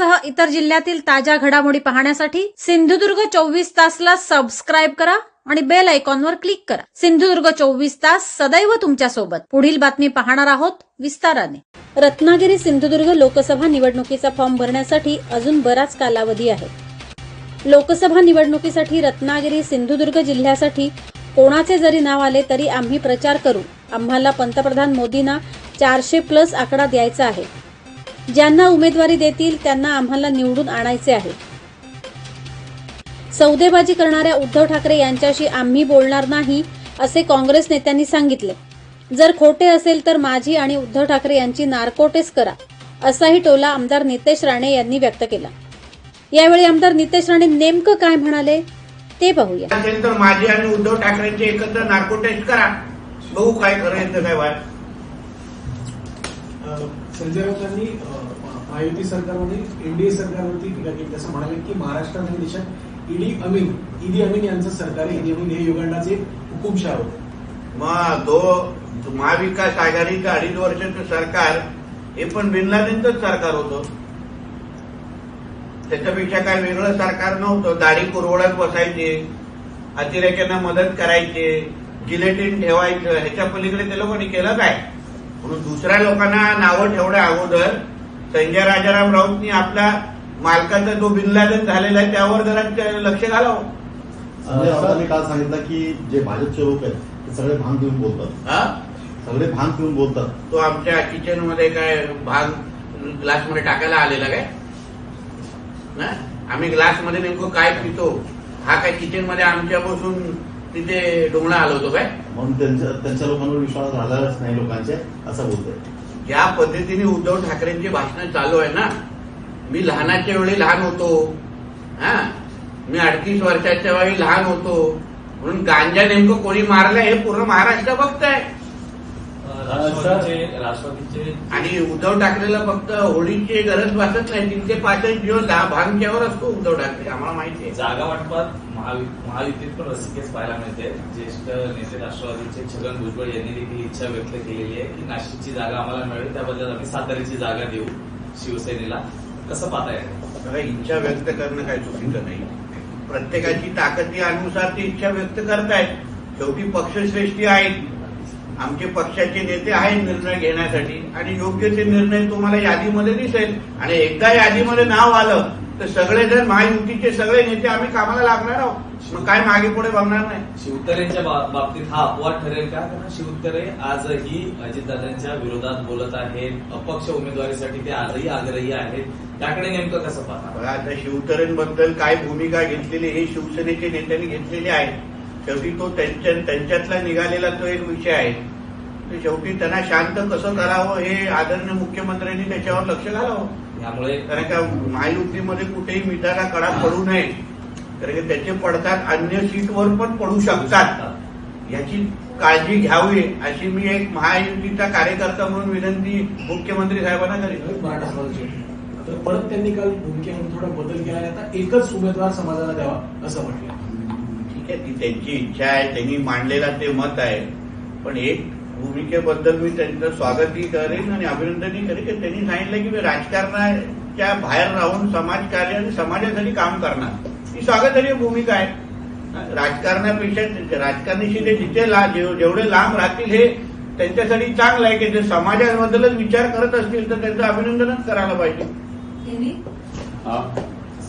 यासह इतर जिल्ह्यातील ताज्या घडामोडी पाहण्यासाठी सिंधुदुर्ग चोवीस तासला सबस्क्राईब करा आणि बेल आयकॉनवर क्लिक करा. सिंधुदुर्ग चोवीस तास सदैव तुमच्यासोबत पुढील बातमी पाहणार आहोत विस्ताराने. रत्नागिरी सिंधुदुर्ग लोकसभा निवडणुकीचा फॉर्म भरण्यासाठी अजून बराच कालावधी आहे. लोकसभा निवडणुकीसाठी रत्नागिरी सिंधुदुर्ग जिल्ह्यासाठी कोणाचे जरी नाव आले तरी आम्ही प्रचार करू. आम्हाला पंतप्रधान मोदींना चारशे प्लस आकडा द्यायचा आहे. ज्यांना उमेदवारी देतील त्यांना आम्हाला निवडून आणायचे आहे. सौदेबाजी करणाऱ्या उद्धव ठाकरे यांच्याशी आम्ही बोलणार नाही असे काँग्रेस नेत्यांनी सांगितले. जर खोटे असेल तर माझी आणि उद्धव ठाकरे यांची नारकोटेस करा असाही टोला आमदार नितेश राणे यांनी व्यक्त केला. यावेळी आमदार नितेश राणे नेमकं काय म्हणाले ते पाहूया. असेल तर माझी आणि उद्धव ठाकरेंचे एकत्र नार्कोटेस्ट करा. बघू काय करायचं काय वाट. संजय राऊतांनी महायुती सरकारमध्ये एनडीए सरकारवरती टीका केली. तसं म्हणाले की महाराष्ट्रात आणि देशात ईडी अमीन ईडी अमीन यांचं सरकार ईडी अमीन हे युगांडाचे हुकुमशाह होते. मग तो महाविकास आघाडीचं अडीच वर्षाचं सरकार हे पण बिनलादिनचंच सरकार होतं. त्याच्यापेक्षा काय वेगळं सरकार नव्हतं. दाढी कुरवडत बसायचे अतिरेक्यांना मदत करायचे जिलेटिन ठेवायचं ह्याच्या पलीकडे ते लोकांनी केलं काय? म्हणून दुसऱ्या लोकांना नावं ठेवण्या अगोदर संजय राजाराम राऊतनी आपल्या मालकाचा जो बिन लादेन झालेला आहे त्यावर जरा लक्ष घालावं. संजय राऊतांनी काल सांगितलं की जे भाजपचे लोक आहेत ते सगळे भांग पिऊन बोलतात. हा? सगळे भांग पिऊन बोलतात. तो आमच्या किचनमध्ये काय भाग ग्लासमध्ये टाकायला आलेला काय? ना? आम्ही ग्लासमध्ये नेमकं काय पितो? हा काय किचनमध्ये आमच्या बसून तिथे डोंगणा आलो होतो काय? म्हणून त्यांच्या त्यांच्या लोकांवर विश्वास राहिलाच नाही लोकांचे असं बोलतोय. ज्या पद्धतीने उद्धव ठाकरेंची भाषणं चालू आहे ना. मी लहानाच्या वेळी लहान होतो. हा? मी अडतीस वर्षाच्या वेळी लहान होतो. म्हणून गांजा नेमकं कोणी मारलं हे पूर्ण महाराष्ट्र बघताय. राष्ट्रवादीचे राष्ट्रवादीचे आणि उद्धव ठाकरेला फक्त होळीची गरज भासत नाही तीनशे पासष्ट दिवस दहा भांगच्यावर असतो उद्धव ठाकरे आम्हाला माहिती आहे. जागा वाटपात महावि- महायुतीत पण रसिकेस पाहायला मिळते. ज्येष्ठ नेते राष्ट्रवादीचे छगन भुजबळ यांनी देखील इच्छा व्यक्त केलेली आहे की नाशिकची जागा आम्हाला मिळेल त्याबद्दल आम्ही साताऱ्याची जागा देऊ शिवसेनेला. कसं पाहताय? बघा इच्छा व्यक्त करणं काही चुकीचं नाही. प्रत्येकाची ताकदीनुसार ती इच्छा व्यक्त करतायत. शेवटी पक्षश्रेष्ठी आहेत. आमचे पक्षाचे नेते आहेत निर्णय घेण्यासाठी आणि योग्य ते निर्णय तुम्हाला यादीमध्ये दिसेल. आणि एकदा यादीमध्ये नाव आलं तर सगळेजण महायुतीचे सगळे नेते आम्ही कामाला लागणार आहोत. मग काय मागे पुढे बघणार नाही. शिवतरेंच्या बाबतीत हा अपवाद ठरेल का? कारण शिवतरे आजही अजितदादांच्या विरोधात बोलत आहेत. अपक्ष उमेदवारीसाठी ते आजही आग्रही आहेत. त्याकडे नेमकं कसं पाहता? बघा आता शिवतरेंबद्दल काय भूमिका घेतलेली हे शिवसेनेचे नेत्यांनी घेतलेली आहे. शेवटी तो त्यांच्या त्यांच्यातला निघालेला तो एक विषय आहे. तर शेवटी त्यांना शांत कसं करावं हे आदरणीय मुख्यमंत्र्यांनी त्याच्यावर लक्ष घालावं. यामुळे कारण का महायुतीमध्ये कुठेही मिठाला कडा पडू नये. कारण की त्याचे पडतात अन्य सीटवर पण पडू शकतात. याची काळजी घ्यावी अशी मी एक महायुतीचा कार्यकर्ता म्हणून विनंती मुख्यमंत्री साहेबांना करेन. तर परत त्यांनी काल भूमिकेमध्ये थोडा बदल केला आता एकच उमेदवार समाजाला द्यावा असं म्हटलं. आहे ती त्यांची इच्छा आहे त्यांनी मांडलेला ते मत आहे. पण एक भूमिकेबद्दल मी त्यांचं स्वागतही करेन आणि अभिनंदनही करेन की त्यांनी सांगितलं की मी राजकारणाच्या बाहेर राहून समाजकार्य आणि समाजासाठी काम करणार. ही स्वागताची भूमिका आहे. राजकारणापेक्षा राजकारणाशी ते जिथे ला- जेवढे लांब राहतील हे त्यांच्यासाठी चांगलं आहे की जे समाजाबद्दलच विचार करत असतील तर त्यांचं अभिनंदनच करायला पाहिजे.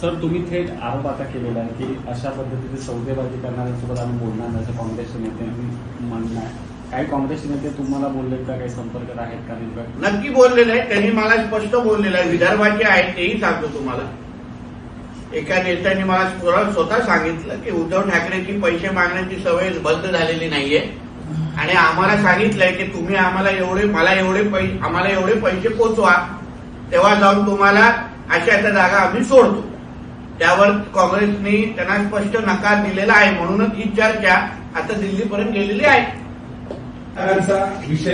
सर तुम्ही थेट आरोप आता केलेला आहे की अशा पद्धतीने सौदेबाजी करणाऱ्यांसोबत आम्ही बोलणार नाही असं काँग्रेसचे नेत्यांनी म्हणणं आहे. काही काँग्रेस नेते तुम्हाला बोलले का? काही संपर्क आहेत का? नक्की बोललेलं आहे त्यांनी मला स्पष्ट बोललेलं आहे. विदर्भाचे आहेत तेही सांगतो तुम्हाला. एका नेत्याने मला स्वतः स्वतः सांगितलं की उद्धव ठाकरेची पैसे मागण्याची सवय बंद झालेली नाहीये. आणि आम्हाला सांगितलंय की तुम्ही आम्हाला एवढे मला एवढे पैसे आम्हाला एवढे पैसे पोचवा. तेव्हा जाऊन तुम्हाला अशा अशा जागा आम्ही सोडतो. त्यावर काँग्रेसने त्यांना स्पष्ट नकार दिलेला आहे म्हणूनच ही चर्चा आता दिल्लीपर्यंत गेलेली आहे. विषय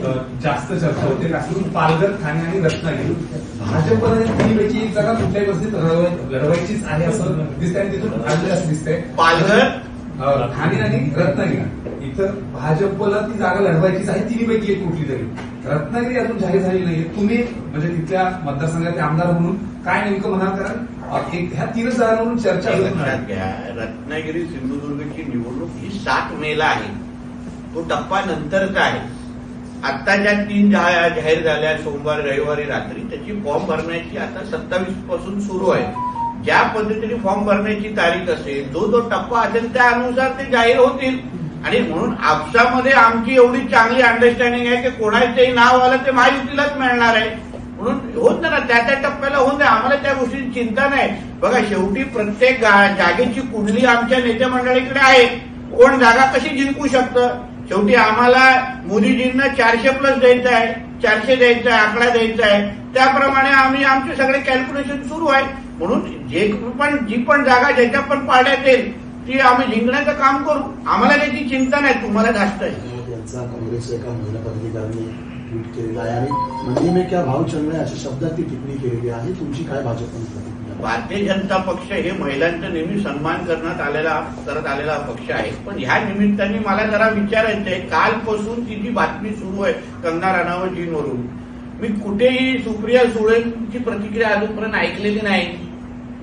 अ, जास्त चर्चा होते. कारण पालघर ठाणे आणि रत्नागिरी. एक जागा कुठल्याहीवस्थेत लढवायचीच आहे असं दिसतंय आणि तिथून आलेलं असं दिसतंय. पालघर? ठाणे आणि रत्नागिरी. तर भाजपला ती जागा लढवायचीच आहे तिन्हीपैकी एक कुठली तरी. रत्नागिरी अजून जाहीर झाली नाहीये. तुम्ही म्हणजे तिथल्या मतदारसंघाचे आमदार म्हणून काय नेमकं म्हणाल कारण ह्या तीनच जागांवरून चर्चा लक्षात घ्या रत्नागिरी सिंधुदुर्गची निवडणूक ही सात मेला आहे. तो टप्पा नंतरचा आहे? आता ज्या तीन जाहीर झाल्या सोमवार रविवारी रात्री त्याची फॉर्म भरण्याची आता सत्तावीसपासून सुरू आहे. ज्या पद्धतीने फॉर्म भरण्याची तारीख असेल जो जो टप्पा असेल त्या अनुसार ते जाहीर होतील. आणि म्हणून आपसामध्ये आमची एवढी चांगली अंडरस्टँडिंग आहे की कोणाचंही नाव आलं ते महायुतीलाच मिळणार आहे. म्हणून होत ना त्या त्या टप्प्याला होऊन द्या आम्हाला त्या गोष्टीची चिंता नाही. बघा शेवटी प्रत्येक जागेची कुंडली आमच्या नेते मंडळीकडे आहे. कोण जागा कशी जिंकू शकतं? शेवटी आम्हाला मोदीजींना चारशे प्लस द्यायचं आहे. चारशे द्यायचं आहे आकडा द्यायचा आहे. त्याप्रमाणे आम्ही आमचे सगळे कॅल्क्युलेशन सुरू आहे. म्हणून जे पण जी पण जागा ज्याच्या पण पाड्यात येईल ती आम्ही जिंकण्याचं काम करू. आम्हाला त्याची चिंता नाही. तुम्हाला जास्त आहे. ट्विट केलेला आहे. आणि म्हणजे मंदी में क्या भाव चल रहा है अशा शब्दात ती टिप्पणी केलेली आहे. तुमची काय भाजपने भारतीय जनता पक्ष हे महिलांचा नेहमी सन्मान करण्यात आलेला करत आलेला पक्ष आहे. पण ह्या निमित्ताने मला जरा विचारायचं आहे कालपासून ती जी बातमी सुरू आहे कंगना राणावतजींवरून? मी कुठेही सुप्रिया सुळेंची प्रतिक्रिया अजूनपर्यंत ऐकलेली नाही.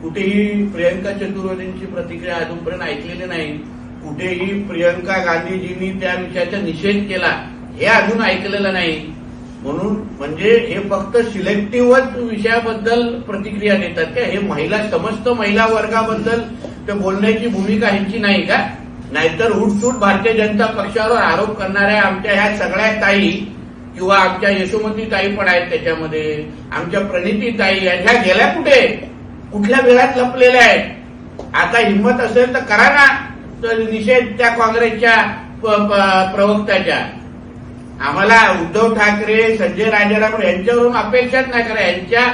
कुठेही प्रियंका चतुर्वेदींची प्रतिक्रिया अजूनपर्यंत ऐकलेली नाही. कुठेही प्रियंका गांधीजींनी त्या विषयाचा निषेध केला हे अजून ऐकलेलं नाही. म्हणून म्हणजे हे फक्त सिलेक्टिव्हच विषयाबद्दल प्रतिक्रिया देतात का? हे महिला समस्त महिला वर्गाबद्दल ते बोलण्याची भूमिका ह्यांची नाही का? नाहीतर उठसूट भारतीय जनता पक्षावर आरोप करणाऱ्या आमच्या ह्या सगळ्या ताई किंवा आमच्या यशोमती ताई पण आहेत त्याच्यामध्ये आमच्या प्रणिती ताई ह्या गेल्या कुठे? कुठल्या वेळात लपलेल्या आहेत? आता हिंमत असेल तर करा ना. तर निषेध त्या काँग्रेसच्या प्रवक्त्याच्या. आम्हाला उद्धव ठाकरे संजय राजाराम यांच्यावरून अपेक्षाच नाही करा. यांच्या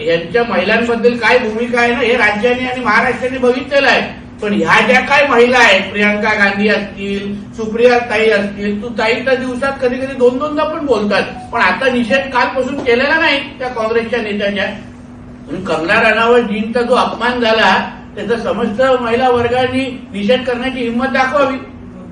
यांच्या महिलांबद्दल काय भूमिका आहे ना हे राज्याने आणि महाराष्ट्राने बघितलेलं आहे. पण ह्या ज्या काय महिला आहेत प्रियंका गांधी असतील सुप्रिया ताई असतील तू ताई दिवसात कधी कधी दोन दोनदा पण बोलतात. पण आता निषेध कालपासून केलेला नाही त्या काँग्रेसच्या नेत्याच्या कंगना कंगना राणावतजींचा जो अपमान झाला त्याचा समस्त महिला वर्गाने निषेध करण्याची हिंमत दाखवावी.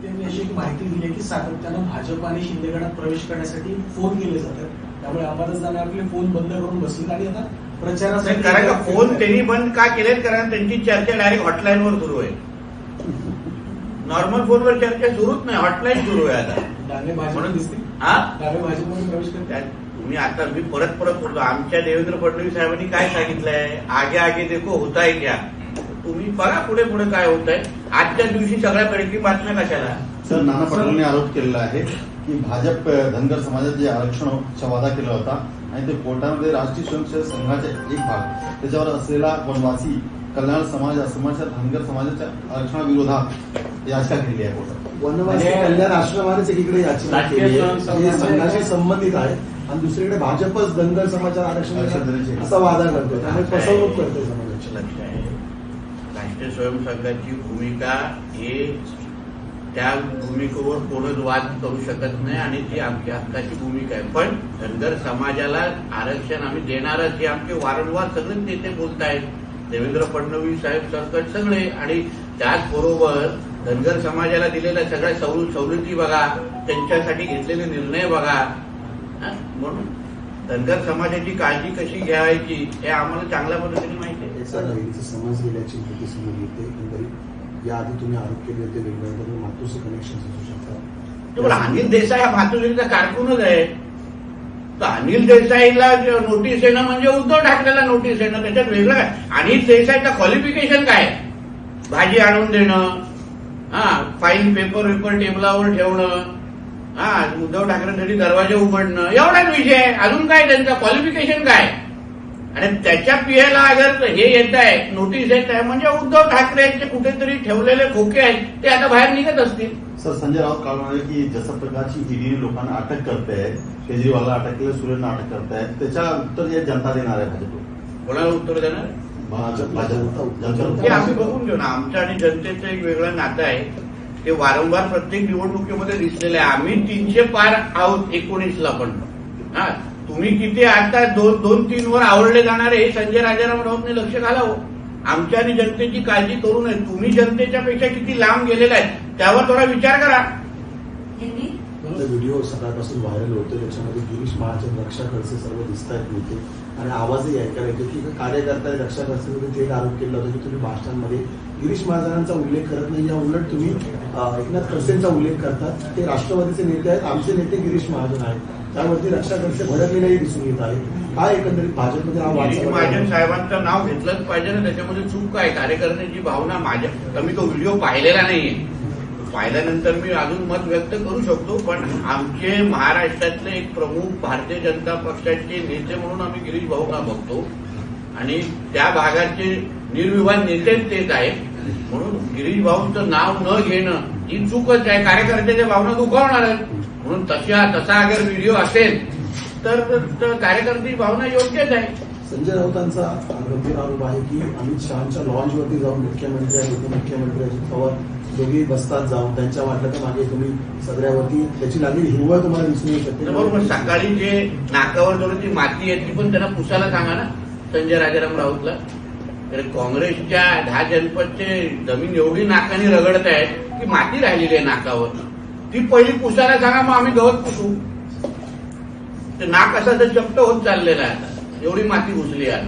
त्यांनी अशी माहिती आहे की सातत्यानं भाजप आणि शिंदेगडात प्रवेश करण्यासाठी फोन केले जातात. त्यामुळे अंबादासदाने आपले फोन बंद करून बसले आणि आता प्रचारासाठी कारण का फोन त्यांनी बंद का केलेत? कारण त्यांची चर्चा डायरेक्ट हॉटलाईनवर सुरू आहे. नॉर्मल फोनवर चर्चा सुरूच नाही हॉटलाईन सुरू आहे आता. डावे भाजप म्हणून- दिसतील. हा? डावे भाजपमध्ये प्रवेश करतात तुम्ही आता मी परत परत बोलतो आमच्या देवेंद्र फडणवीस साहेबांनी काय सांगितलंय? आगे आगे देखो होता है क्या? तुम्ही बघा पुढे पुढे काय होत आहे आजच्या दिवशी सगळ्या ब्रेकिंग बातम्या कशाला? सर नाना पटोलेंनी आरोप केलेला आहे की भाजप धनगर समाजात जे आरक्षणाचा वादा केला होता आणि ते कोर्टामध्ये राष्ट्रीय स्वयंसेवक संघाचा एक भाग. त्याच्यावर असलेला वनवासी कल्याण समाज समाजाच्या धनगर समाजाच्या आरक्षणाविरोधात याचिका केली आहे कोर्टात. वनवासी म्हणजे- कल्याण आश्रमानेच एकीकडे याचिका केली आहे. संघाशी संबंधित आहे आणि दुसरीकडे भाजपच धनगर समाजाला आरक्षण असा वादा करतो त्यामुळे फसवणूक करते समाजाची. लक्ष आहे राष्ट्रीय स्वयंसेवकांची भूमिका हे त्या भूमिकेवर कोणच वाद करू शकत नाही आणि ती आमची हक्काची भूमिका आहे. पण धनगर समाजाला आरक्षण आम्ही देणारच हे आमचे वारंवार सगळेच नेते बोलत आहेत देवेंद्र फडणवीस साहेब सरकट सगळे आणि त्याचबरोबर धनगर समाजाला दिलेल्या सगळ्या सवल सवलती बघा त्यांच्यासाठी घेतलेले निर्णय बघा. म्हणून धनगर समाजाची काळजी कशी घ्यायची हे आम्हाला चांगल्या पद्धतीने माहिती आहे. समाज गेल्याची याआधी तुम्ही आरोप केले होते वेगवेगळ्या मातोश्री कनेक्शन असू शकतात. अनिल देसाई हा भातुरीचा कारकूनच आहे. तर अनिल देसाईला नोटीस येणं म्हणजे उद्धव ठाकरेला नोटीस येणं त्याच्यात वेगळं काय? अनिल देसाईचं क्वालिफिकेशन काय? भाजी आणून देणं हा फाईल पेपर वेपर टेबलावर ठेवणं हा उद्धव ठाकरेंसाठी दरवाजे उघडणं एवढाच विषय आहे. अजून काय त्यांचं? क्वालिफिकेशन काय? आणि त्याच्या पियाला अगर हे येत आहे नोटीस येत आहे म्हणजे उद्धव ठाकरेंचे कुठेतरी ठेवलेले खोके आहेत ते आता बाहेर निघत असतील. सर संजय राऊत काल म्हणाले की जशा प्रकारची ईडी लोकांना अटक करते आहे केजरीवालला अटक केलं सुरेंना अटक करताय त्याच्या उत्तर हे जनता देणार आहे भाजप. कोणाला उत्तर देणार? भाजप जनता- ते आम्ही बघून घेऊ ना आमचं आणि जनतेचं एक वेगळं नातं आहे. ते वारंवार प्रत्येक निवडणुकीमध्ये दिसलेलं आहे. आम्ही तीनशे पार आहोत एकोणीसला पण. हा. तुम्ही किती आता दोन दोन तीन वर आवडले जाणारे हे संजय राजाराम राऊतने लक्ष घालावं. आमच्या आणि जनतेची काळजी करू नये. तुम्ही जनतेच्या पेक्षा किती लांब गेलेला आहे त्यावर थोडा विचार करा. तो व्हिडिओ सकाळपासून व्हायरल होतो त्याच्यामध्ये गिरीश महाजन रक्षा खडसे सर्व दिसत आहेत नेते आणि आवाजही ऐकायला येतो की कार्यकर्ता रक्षा खडसे थेट आरोप केला होता की तुम्ही भाषणांमध्ये गिरीश महाजनांचा उल्लेख करत नाही. या उलट तुम्ही एकनाथ खडसेंचा उल्लेख करतात. ते राष्ट्रवादीचे नेते आहेत. आमचे नेते गिरीश महाजन आहेत. त्यावरती रक्षा खडसे भडकलेलेही दिसून येत आहे काय एकंदरीत भाजपमध्ये हा चालू महाजन? साहेबांचं नाव घेतलंच पाहिजे ना त्याच्यामध्ये चूक काय कार्यकर्त्यांची भावना माझ्या तर मी तो व्हिडिओ पाहिलेला नाहीये. पाहिल्यानंतर मी अजून मत व्यक्त करू शकतो पण आमचे महाराष्ट्रातले एक प्रमुख भारतीय जनता पक्षाचे नेते म्हणून आम्ही गिरीश भाऊंना बघतो. आणि त्या भागाचे निर्विवाद नेतेच तेच आहेत. म्हणून गिरीश भाऊंचं नाव न घेणं ही चूकच आहे. कार्यकर्त्याच्या भावना दुखावणार आहेत. म्हणून तशा तसा अगर व्हिडिओ असेल तर तर कार्यकर्त्याची भावना योग्यच आहे. संजय राऊतांचा गंभीर आरोप आहे की अमित शहाच्या लॉन्चवरती जाऊन मुख्यमंत्री आणि उपमुख्यमंत्री अजित पवार दोघेही बसतात जाऊन. त्यांच्या वाटल्याच्या मागे तुम्ही सगळ्यावरती त्याची लागेल. हिरवळ तुम्हाला दिसून येऊ शकते. बरोबर सकाळी जे नाकावर जवळ ती माती आहे ती पण त्यांना पुसायला सांगा ना संजय राजाराम राऊतला. तर काँग्रेसच्या दहा जनपदचे जमीन एवढी नाकाने रगडत आहे की माती राहिलेली आहे नाकावर. ती पहिली पुसायला सांगा मग आम्ही गवत पुसू. ते नाक असं तर चपट होत चाललेलं आहे आता. एवढी माती घुसली आहे.